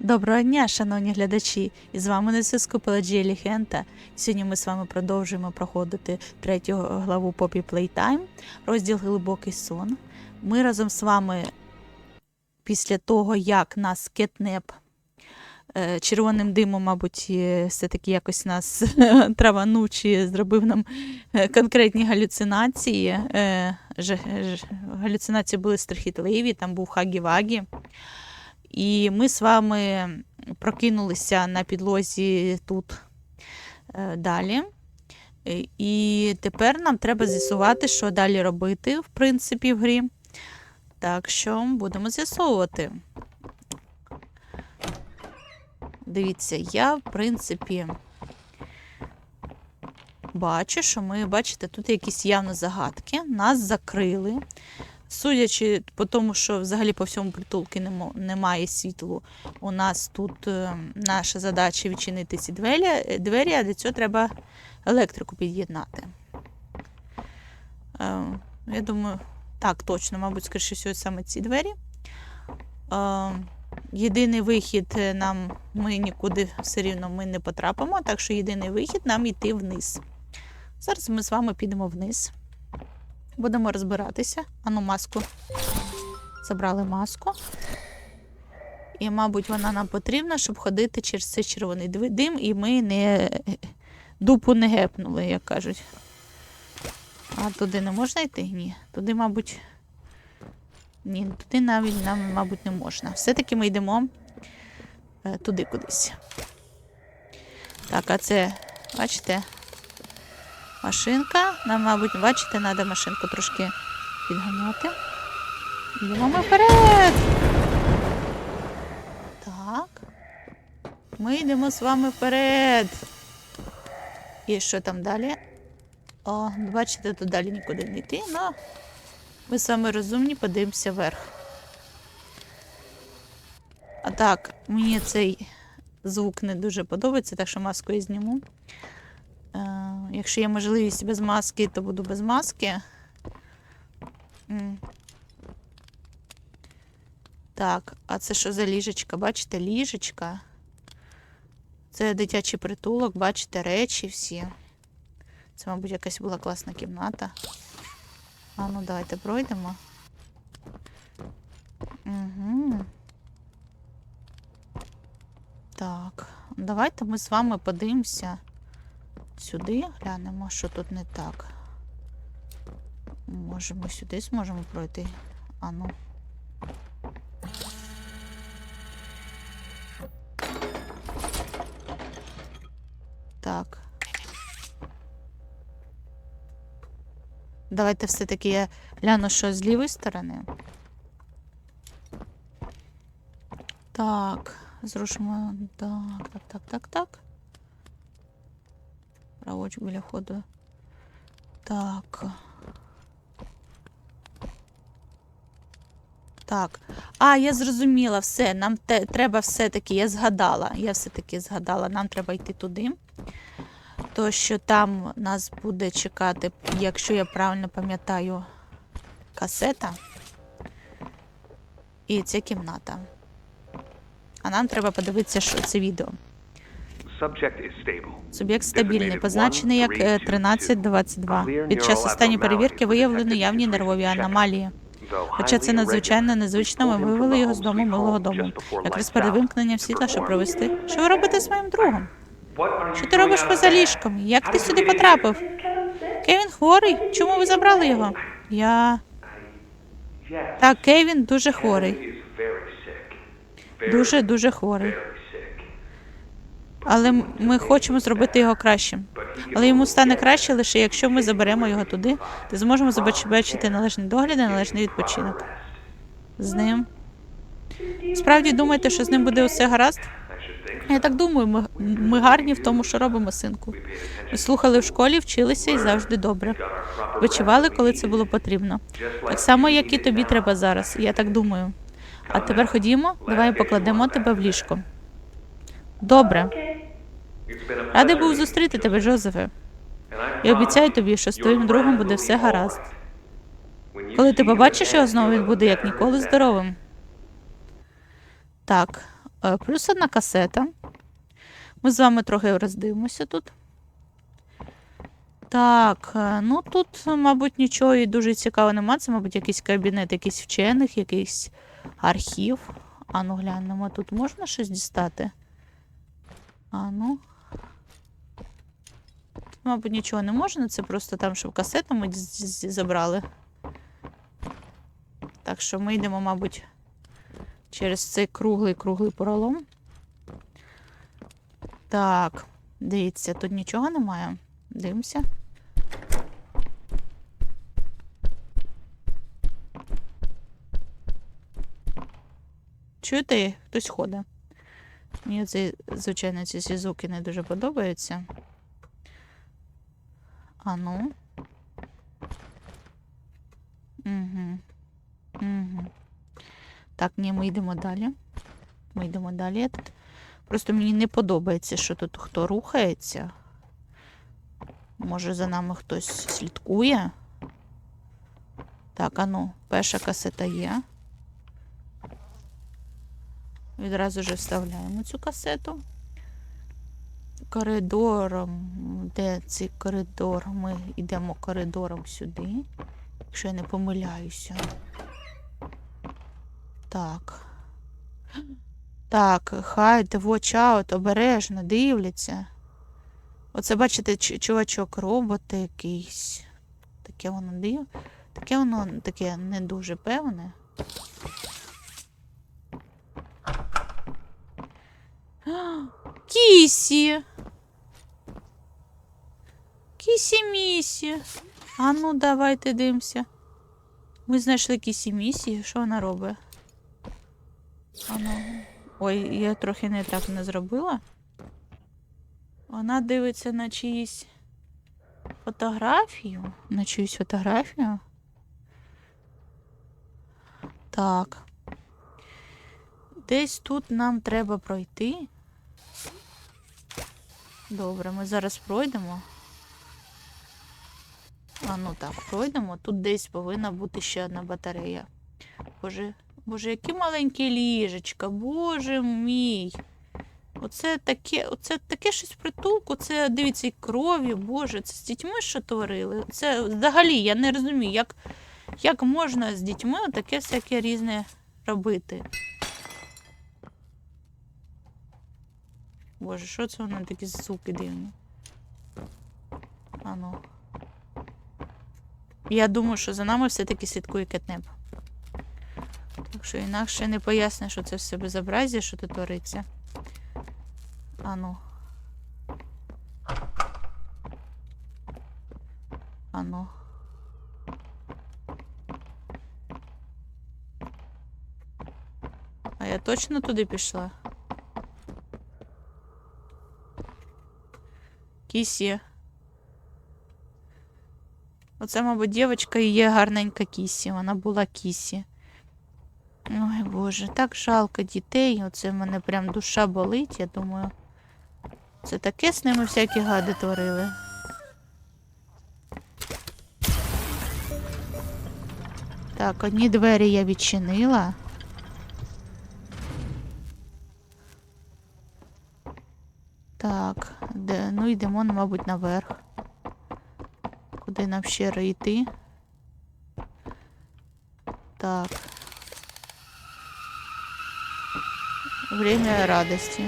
Доброго дня, шановні глядачі! І з вами на зв'язку Пеладжія Лігента. Сьогодні ми з вами продовжуємо проходити третю главу Poppy Playtime, розділ Глибокий сон. Ми разом з вами, після того, як нас кетнеп е, червоним димом, мабуть, все-таки якось нас траванучі зробив нам е, конкретні галюцинації. Е, Галюцинації були страхітливі, там був Хагі-Вагі. І ми з вами прокинулися на підлозі тут е, далі. І тепер нам треба з'ясувати, що далі робити, в принципі, в грі. Так що будемо з'ясовувати. Дивіться, я, в принципі, бачу, що ми, бачите, тут якісь явно загадки. Нас закрили. Судячи по тому, що взагалі по всьому притулку немає світлу, у нас тут е, наша задача відчинити ці двері, двері, а для цього треба електрику під'єднати. Е, я думаю, так, точно, мабуть, скоріше всього, саме ці двері. Е, єдиний вихід е, нам ми нікуди все рівно ми не потрапимо, так що єдиний вихід нам йти вниз. Зараз ми з вами підемо вниз. Будемо розбиратися. Ану, маску. Забрали маску. І, мабуть, вона нам потрібна, щоб ходити через цей червоний дим, і ми не дупу не гепнули, як кажуть. А туди не можна йти? Ні. Туди, мабуть. Ні, туди навіть нам, мабуть, не можна. Все-таки ми йдемо е, туди кудись. Так, а це, бачите, машинка. Нам, мабуть, бачите, треба машинку трошки підганяти. Йдемо ми вперед. Так. Ми йдемо з вами вперед. І що там далі? О, бачите, тут далі нікуди не йти, але ми вами розумні, подивимося вверх. А так, мені цей звук не дуже подобається, так що маску я зніму. Якщо є можливість без маски, то буду без маски. Так, а це що за ліжечка? Бачите, ліжечка. Це дитячий притулок, бачите, речі всі. Це, мабуть, якась була класна кімната. А ну давайте пройдемо. Угу. Так, давайте ми з вами подивимося сюди, глянемо, що тут не так. Може, ми сюди зможемо пройти. А ну. Так. Давайте все-таки я гляну, що з лівої сторони. Так, зрушимо. Так, так, так, так, так. Праворуч біля входу. Так. Так. А, я зрозуміла все. Нам те, треба все-таки, я згадала. Я все-таки згадала, нам треба йти туди. То, що там нас буде чекати, якщо я правильно пам'ятаю, касета. І ця кімната. А нам треба подивитися, що це відео. Суб'єкт стабільний, позначений як е, 1322. Під час останньої перевірки виявлено явні нервові аномалії. Хоча це надзвичайно незвично, ми вивели його з дому милого дому. Якраз перед вимкненням світла, щоб провести. Що ви робите з моїм другом? Що ти робиш поза ліжком? Як ти сюди потрапив? Кевін хворий? Чому ви забрали його? Я. Так, Кевін дуже хворий. Дуже дуже хворий. Але ми хочемо зробити його кращим. Але йому стане краще лише якщо ми заберемо його туди, де зможемо забезпечити належний догляд і належний відпочинок. З ним. Справді думаєте, що з ним буде усе гаразд? Я так думаю, ми, ми гарні в тому, що робимо, синку. Ми слухали в школі, вчилися і завжди добре. Вичували, коли це було потрібно. Так само, як і тобі треба зараз, я так думаю. А тепер ходімо, давай покладемо тебе в ліжко. Добре. Радий був зустріти тебе, Джозефе. І обіцяю тобі, що з твоїм другом буде все гаразд. Коли ти побачиш його знову, він буде як ніколи здоровим. Так, е, плюс одна касета. Ми з вами трохи роздивимося тут. Так, е, ну тут, мабуть, нічого і дуже цікавого нема. Це, мабуть, якийсь кабінет, якийсь вчених, якийсь архів. Ану, глянемо, тут можна щось дістати? Ану. Мабуть, нічого не можна, це просто там, щоб касету ми забрали. Так що ми йдемо, мабуть, через цей круглий-круглий пролом. Так, дивіться, тут нічого немає. Дивимося. Чуєте, хтось ходить. Мені це, звичайно, ці звуки не дуже подобаються. А ну. Угу. Угу. Так, ні, ми йдемо далі. Ми йдемо далі. Просто мені не подобається, що тут хто рухається. Може, за нами хтось слідкує. Так, а ну, перша касета є. Відразу же вставляємо цю касету. Коридором. Де цей коридор? Ми йдемо коридором сюди. Якщо я не помиляюся. Так. Так, хайд, watch out, обережно, дивляться. Оце, бачите, чувачок, робот якийсь. Таке воно див. Таке воно таке не дуже певне. Кісі! Кісі місі. А ну давайте дивимося. Ми знайшли кісі місі. Що вона робить? А ну. Ой, я трохи не так не зробила. Вона дивиться на чиїсь фотографію. На чиюсь фотографію. Так. Десь тут нам треба пройти. Добре, ми зараз пройдемо. А ну так, пройдемо. Тут десь повинна бути ще одна батарея. Боже, боже, які маленькі ліжечка, боже мій. Оце таке, оце таке щось притулку, це дивіться, і крові, боже, це з дітьми що творили. Це взагалі я не розумію, як, як можна з дітьми таке всяке різне робити. Боже, що це воно такі звуки дивні? Ану. Я думаю, що за нами все-таки слідкує кетнеп. Так що інакше не поясню, що це все безобразія, що тут твориться. Ану. Ану. А я точно туди пішла? Кісі. Оце, мабуть, дівчинка і є гарненька Кісі. Вона була Кісі. Ой, Боже, так жалко дітей. Оце в мене прям душа болить, я думаю. Це таке з ними всякі гади творили. Так, одні двері я відчинила. Так, де, ну йдемо, мабуть, наверх. Куди нам ще йти? Так. Время радості.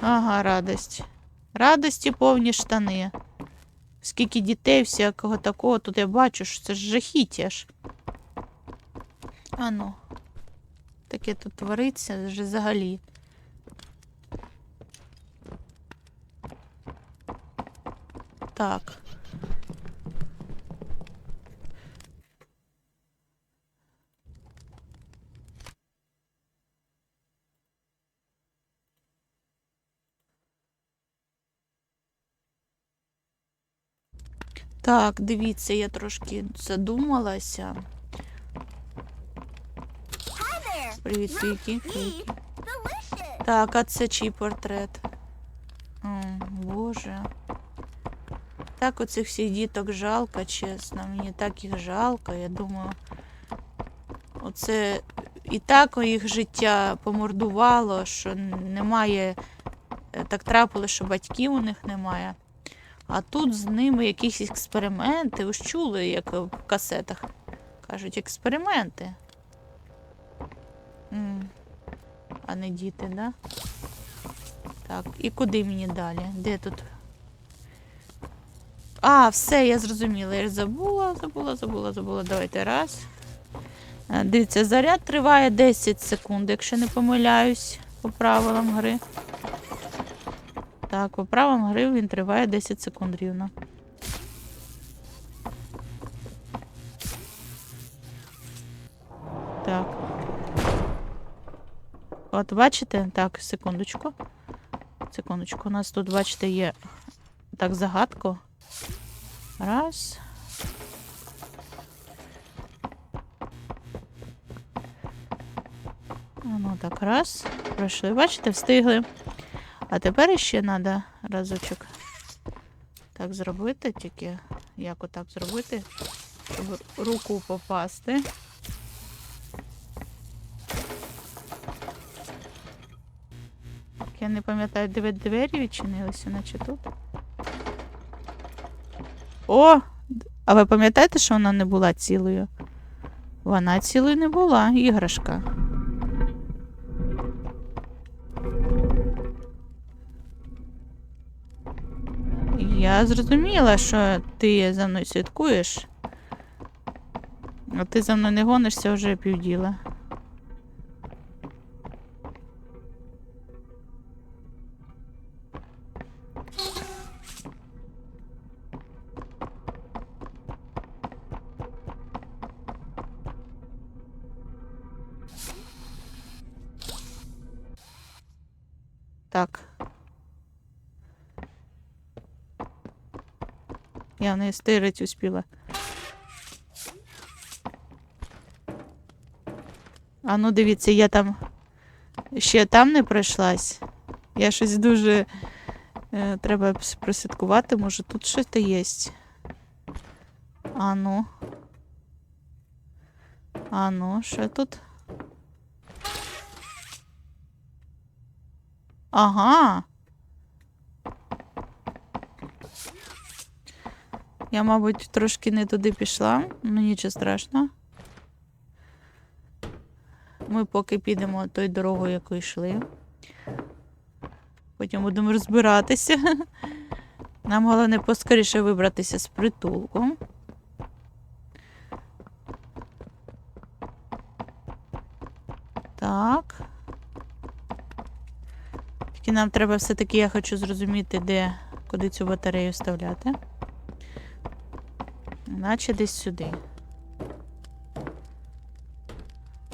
Ага, радость. Радості повні штани. Скільки дітей, всякого такого, тут я бачу, що це ж жахіття ж. А ну. Таке тут твориться вже взагалі. Так. Так, дивіться, я трошки задумалася. Привіт. Кікі. Так, а це чий портрет? О, Боже. Так оцих всіх діток жалко, чесно. Мені так їх жалко. Я думаю, оце і так їх життя помордувало, що немає. е, Так трапилось, що батьків у них немає. А тут з ними якісь експерименти. Ж чули, як в касетах. Кажуть, експерименти. М. А не діти, да? Так, і куди мені далі? Де тут? А, все, я зрозуміла. Я забула, забула, забула, забула. Давайте раз. Е, Дивіться, заряд триває 10 секунд, якщо не помиляюсь по правилам гри. Так, по правилам гри він триває 10 секунд рівно. Так. От бачите? Так, секундочку. Секундочку. У нас тут, бачите, є так загадку. Раз. Ну так, раз. Пройшли. Бачите, встигли. А тепер ще треба разочок так зробити, тільки як отак зробити, щоб руку попасти. Я не пам'ятаю, де двері відчинилися, наче тут. О! А ви пам'ятаєте, що вона не була цілою? Вона цілою не була, іграшка. Я зрозуміла, що ти за мною слідкуєш. А ти за мною не гонишся вже півділа. Стирить успіла. А ну дивіться, я там ще там не пройшлась. Я щось дуже. Е, треба прослідкувати, може тут щось то є. А ну. А ну, що тут? Ага. Я, мабуть, трошки не туди пішла, ну нічого страшного. Ми поки підемо тою дорогою, якою йшли. Потім будемо розбиратися. Нам головне поскоріше вибратися з притулку. Так. Тільки нам треба все-таки, я хочу зрозуміти, де, куди цю батарею вставляти. Наче десь сюди.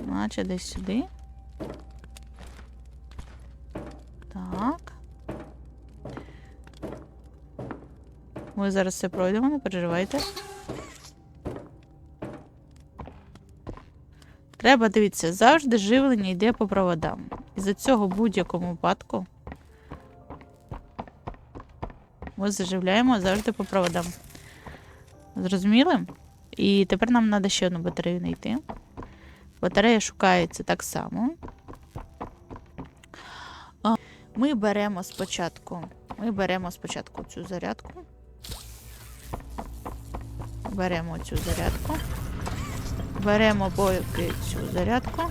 Наче десь сюди. Так. Ми зараз все пройдемо, не переживайте. Треба, дивіться, завжди живлення йде по проводам. І за цього в будь-якому випадку ми заживляємо завжди по проводам. Зрозуміли? І тепер нам треба ще одну батарею знайти. Батарея шукається так само. Ми беремо спочатку. Ми беремо спочатку цю зарядку. Беремо цю зарядку. Беремо поки цю зарядку.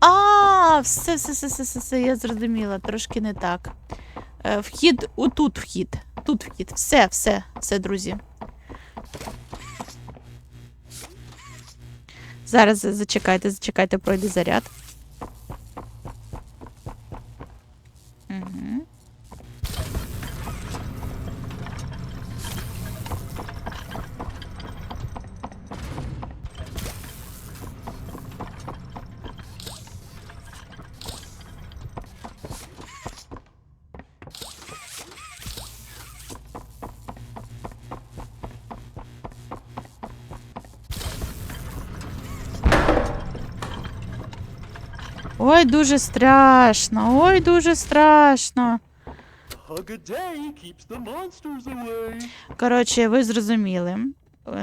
А, все, все, все, все, все, все, я зрозуміла, трошки не так. Е, Вхід, отут вхід. Тут вхід. Все, все, все, друзі. Зараз зачекайте, зачекайте, пройде заряд. Угу. Ой, дуже страшно. Ой, дуже страшно. Коротше, ви зрозуміли.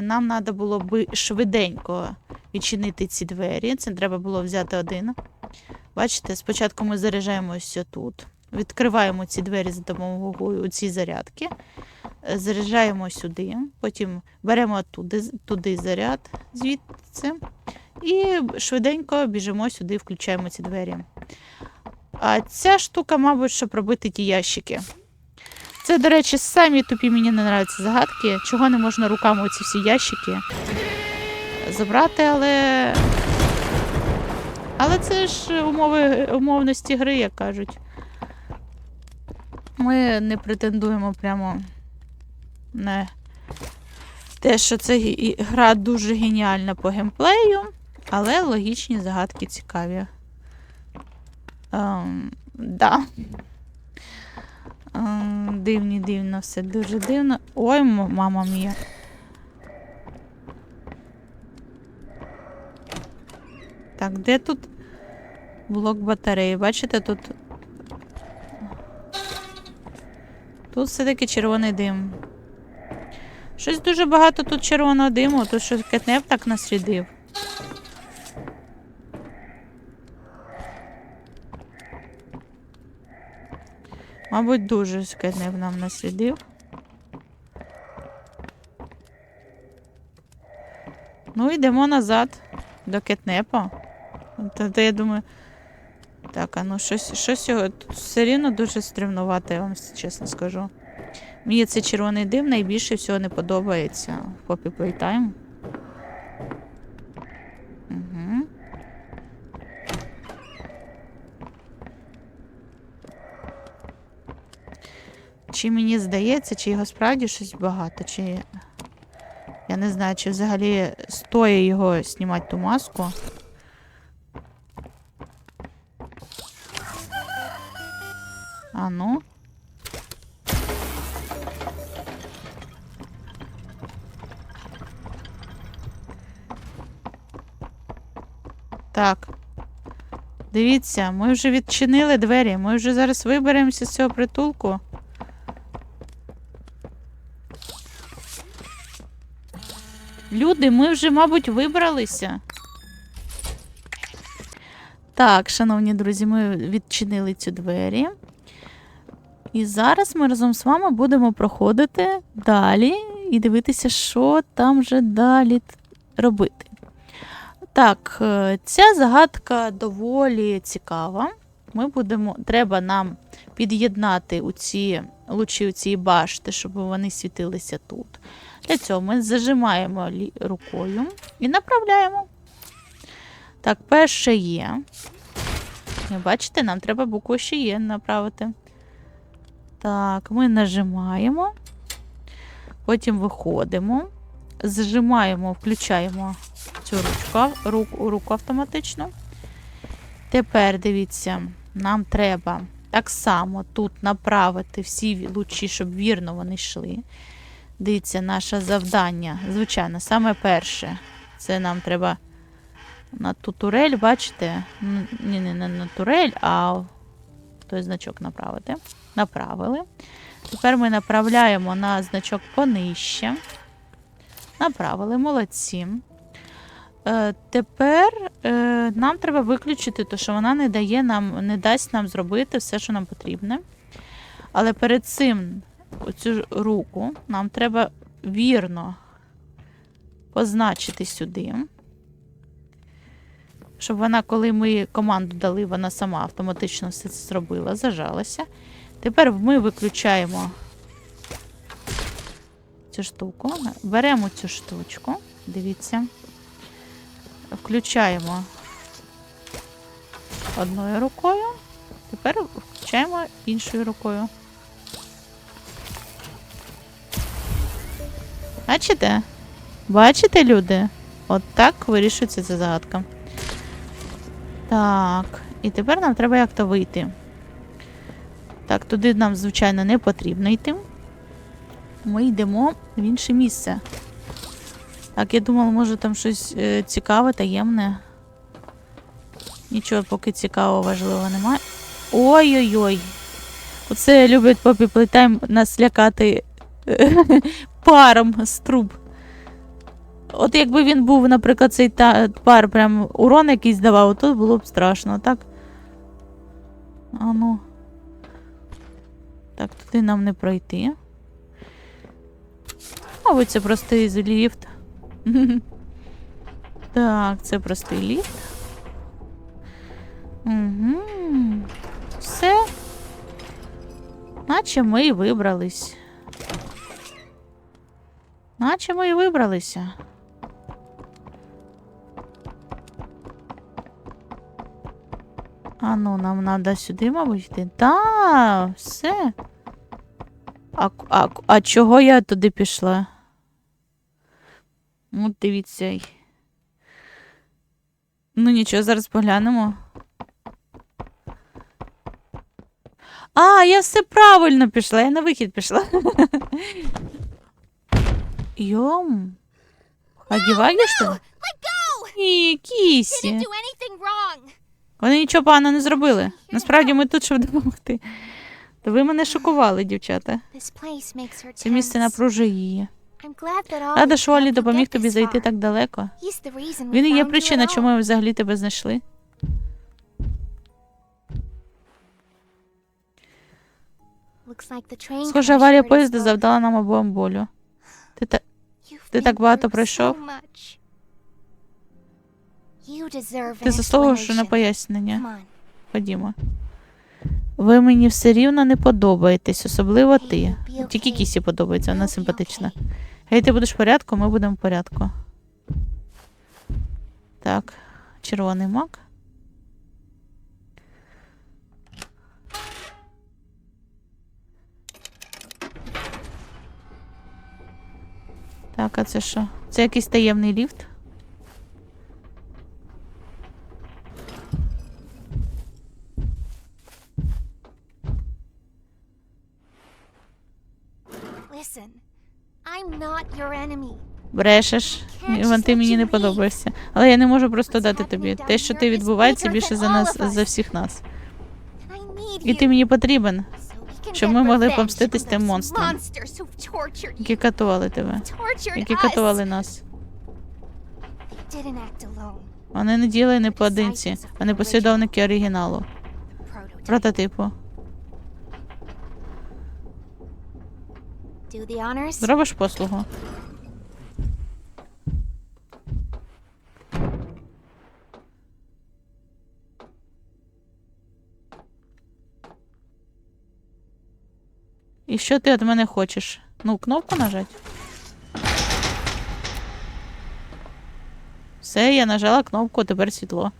нам треба було би швиденько відчинити ці двері. Це треба було взяти один. Бачите, спочатку ми заряджаємо ось тут. Відкриваємо ці двері за допомогою ці зарядки. Заряджаємо сюди, потім беремо туди, туди заряд звідси. І швиденько біжимо сюди, включаємо ці двері. А ця штука, мабуть, щоб робити ті ящики. Це, до речі, самі тупі мені не нравляться загадки. Чого не можна руками оці всі ящики забрати, але. Але це ж умови умовності гри, як кажуть. Ми не претендуємо прямо на те, що це гра дуже геніальна по геймплею, але логічні загадки цікаві. Ем, да. Ем, дивні, дивно, все дуже дивно. Ой, мама мія. Так, де тут блок батареї? Бачите, тут. Тут все-таки червоний дим. Щось дуже багато тут червоного диму, тут що кетнеп так наслідив. Мабуть, дуже кетнеп нам наслідив. Ну, йдемо назад до кетнепа. Та, я думаю. Так, а ну щось, щось його тут все рівно дуже стримнувати, я вам чесно скажу. Мені цей червоний дим найбільше всього не подобається в Poppy Playtime. Угу. Чи мені здається, чи його справді щось багато, чи. Я не знаю, чи взагалі стоїть його знімати ту маску. А ну. Так. Дивіться, ми вже відчинили двері. Ми вже зараз виберемося з цього притулку. Люди, ми вже, мабуть, вибралися. Так, шановні друзі, ми відчинили ці двері. І зараз ми разом з вами будемо проходити далі і дивитися, що там вже далі робити. Так, е, ця загадка доволі цікава. Ми будемо, треба нам під'єднати у ці лучі у ці башти, щоб вони світилися тут. Для цього ми зажимаємо рукою і направляємо. Так, перше є. Бачите, нам треба букву ще є направити. Так, ми нажимаємо, потім виходимо, зжимаємо, включаємо цю ручку, руку, руку автоматично. Тепер дивіться, нам треба так само тут направити всі лучі, щоб вірно вони йшли. Дивіться, наше завдання. Звичайно, саме перше. Це нам треба на ту турель, бачите? Ні, не на турель, а той значок направити. Направили. Тепер ми направляємо на значок понижче. Направили, молодці. Е, тепер е, нам треба виключити те, що вона не дає нам, не дасть нам зробити все, що нам потрібне. Але перед цим оцю руку нам треба вірно позначити сюди. Щоб вона, коли ми команду дали, вона сама автоматично все це зробила, зажалася. Тепер ми виключаємо цю штуку. Беремо цю штучку, дивіться. Включаємо одною рукою. Тепер включаємо іншою рукою. Бачите? Бачите, люди? От так вирішується ця загадка. Так, і тепер нам треба як-то вийти. Так, туди нам, звичайно, не потрібно йти. Ми йдемо в інше місце. Так, я думала, може там щось е, цікаве, таємне. Нічого поки цікавого важливого немає. Ой-ой-ой. Оце люблять Playtime нас лякати паром з труб. От якби він був, наприклад, цей та, пар прям урон якийсь давав, то було б страшно, так? А ну. Так, туди нам не пройти. Мабуть, це простий ліфт. Так, це простий ліфт. Угу. Все. Наче ми і вибрались. Наче ми і вибралися. А ну, нам треба сюди, мабуть, йти. Та, все. А, а, а чого я туди пішла? От дивіться. Ну нічого, зараз поглянемо. А, я все правильно пішла, я на вихід пішла. Йом. Ли? Ні, кісі. Вони нічого поганого не зробили. Насправді ми тут, щоб допомогти. То ви мене шокували, дівчата. Це місце напружує її. Рада, що Олі допоміг тобі зайти так далеко. Він і є причина, чому ми взагалі тебе знайшли. Схоже, аварія поїзда завдала нам обом болю. Ти та... Ти так багато пройшов. Ти заслуговуєш на пояснення. Ходімо. Ви мені все рівно не подобаєтесь, особливо ти. Тільки. Кісі подобається, вона симпатична. Гей, ти будеш в порядку, ми будемо в порядку. Так, червоний мак. Так, це що? Це якийсь таємний ліфт? Брешеш. Іван, ти мені не подобаєшся. Але я не можу просто дати тобі. Те, що ти відбувається, більше за нас за всіх нас. І ти мені потрібен, щоб ми могли помститись тим монстрам. які катували тебе, які катували нас. Вони не діли не поодинці, вони послідовники оригіналу, прототипу. Зробиш послугу. І що ти від мене хочеш? Ну, кнопку нажать. Все, я нажала кнопку, тепер світло.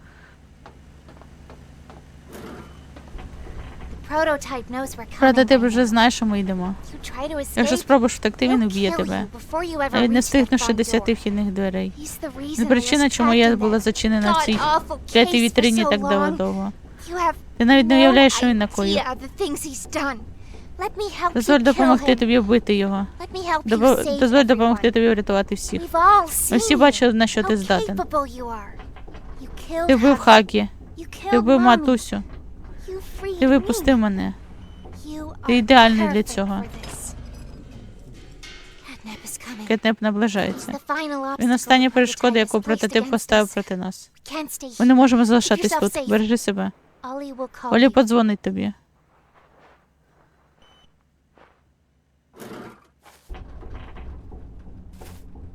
Прототип вже знає, що ми йдемо. Якщо спробуєш втекти, він уб'є тебе. Навіть не встигнувши десяти вхідних дверей. Не причина, чому я була зачинена в цій case вітрині так довго. Ти навіть не уявляєш, що він накоїв. Дозволь допомогти тобі вбити його. Дозволь допомогти тобі врятувати всіх. Ми всі бачили, на що ти здатен. Ти вбив You ти вбив матусю, ти випустив мене. Ти ідеальний для цього. Кетнеп наближається. Він остання перешкода, яку прототип поставив проти нас. Ми не можемо залишатись тут. Бережи себе. Олі подзвонить тобі.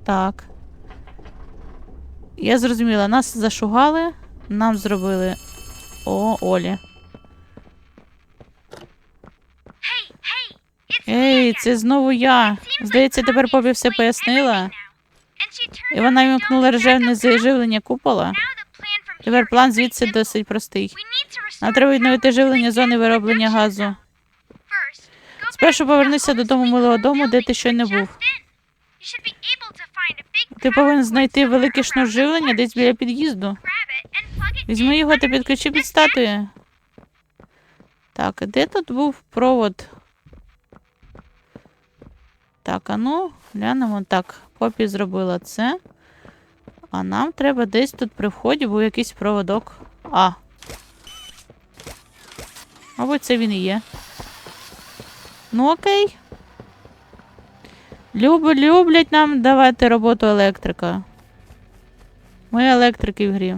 Так. Я зрозуміла, нас зашугали, нам зробили. О, Олі. Ей, це знову я. Здається, тепер Побі все пояснила. І вона вімкнула режимне заживлення купола. Тепер план звідси досить простий. Нам треба відновити живлення зони вироблення газу. Спершу повернися додому милого дому, де ти щойно був. Ти повинен знайти великий шнур живлення десь біля під'їзду. Візьми його та підключи під статуєю. Так, де тут був провод? Так, а ну, глянемо. Так, Попі зробила це. А нам треба десь тут при вході був якийсь проводок. А. Мабуть, це він і є. Ну окей. Люб, люблять нам давати роботу електрика. Ми електрики в грі.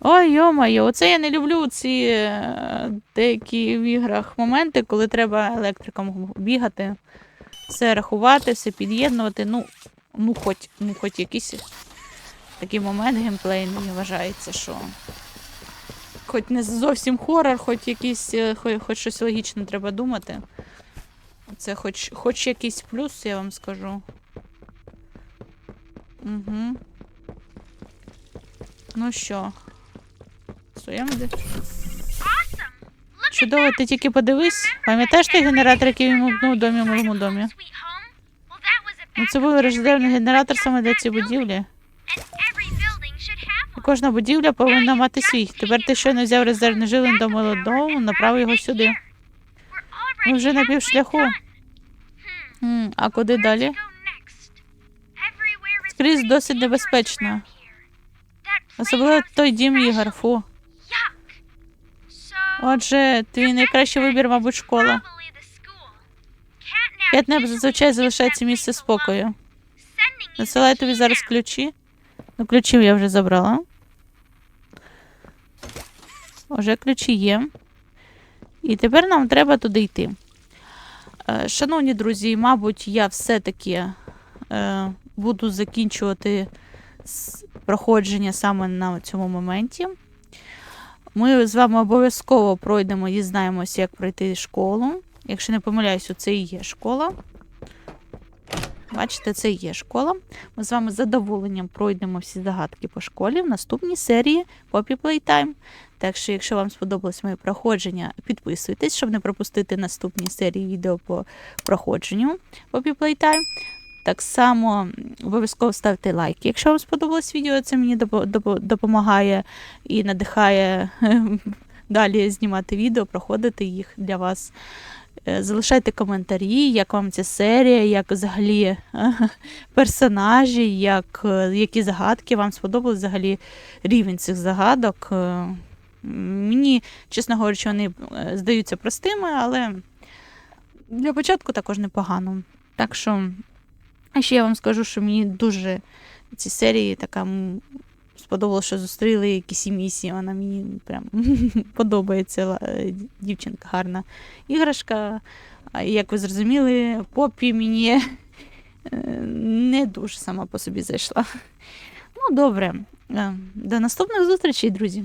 Ой, йо-моє, оце я не люблю ці е, деякі в іграх моменти, коли треба електриком бігати, все рахувати, все під'єднувати. Ну, ну, хоч, ну, хоч якийсь такий момент геймплейний вважається, що. Хоч не зовсім хорор, хоч якийсь, е, хоч, хоч щось логічне треба думати. Це хоч, хоч якийсь плюс, я вам скажу. Угу. Ну що? Стоїмо де? Чудово, ти тільки подивись. Пам'ятаєш той генератор, який він у домі в моєму домі? Ну, це був резервний генератор саме для цієї будівлі. Кожна будівля повинна мати свій. Тепер ти щойно взяв резервний жилин до мого дому, направив його сюди. Ми вже на півшляху. А куди далі? Скрізь досить небезпечно. Особливо той дім ігор, фу. Отже, твій найкращий вибір, мабуть, школа. Кетнеп зазвичай залишається місце спокою. Насилаю тобі зараз ключі. Ну, ключів я вже забрала. Уже ключі є. І тепер нам треба туди йти. Е, Шановні друзі, мабуть, я все-таки е, буду закінчувати проходження саме на цьому моменті. Ми з вами обов'язково пройдемо, дізнаємося, як пройти школу. Якщо не помиляюсь, це і є школа. Бачите, це є школа. Ми з вами з задоволенням пройдемо всі загадки по школі в наступній серії Poppy Playtime. Так що, якщо вам сподобалось моє проходження, підписуйтесь, щоб не пропустити наступні серії відео по проходженню Poppy Playtime. Так само обов'язково ставте лайки. Якщо вам сподобалось відео, це мені допо- допо- допомагає і надихає далі знімати відео, проходити їх для вас. Е, Залишайте коментарі, як вам ця серія, як взагалі персонажі, як, е, які загадки вам сподобались взагалі рівень цих загадок. Е, Мені, чесно говорячи, вони е, здаються простими, але для початку також непогано. Так що, а ще я вам скажу, що мені дуже ці серії така сподобалося, що зустріли якісь місії. Вона мені прям подобається е, дівчинка гарна іграшка. Як ви зрозуміли, попі мені е, не дуже сама по собі зайшла. Ну, добре. Е, До наступних зустрічей, друзі.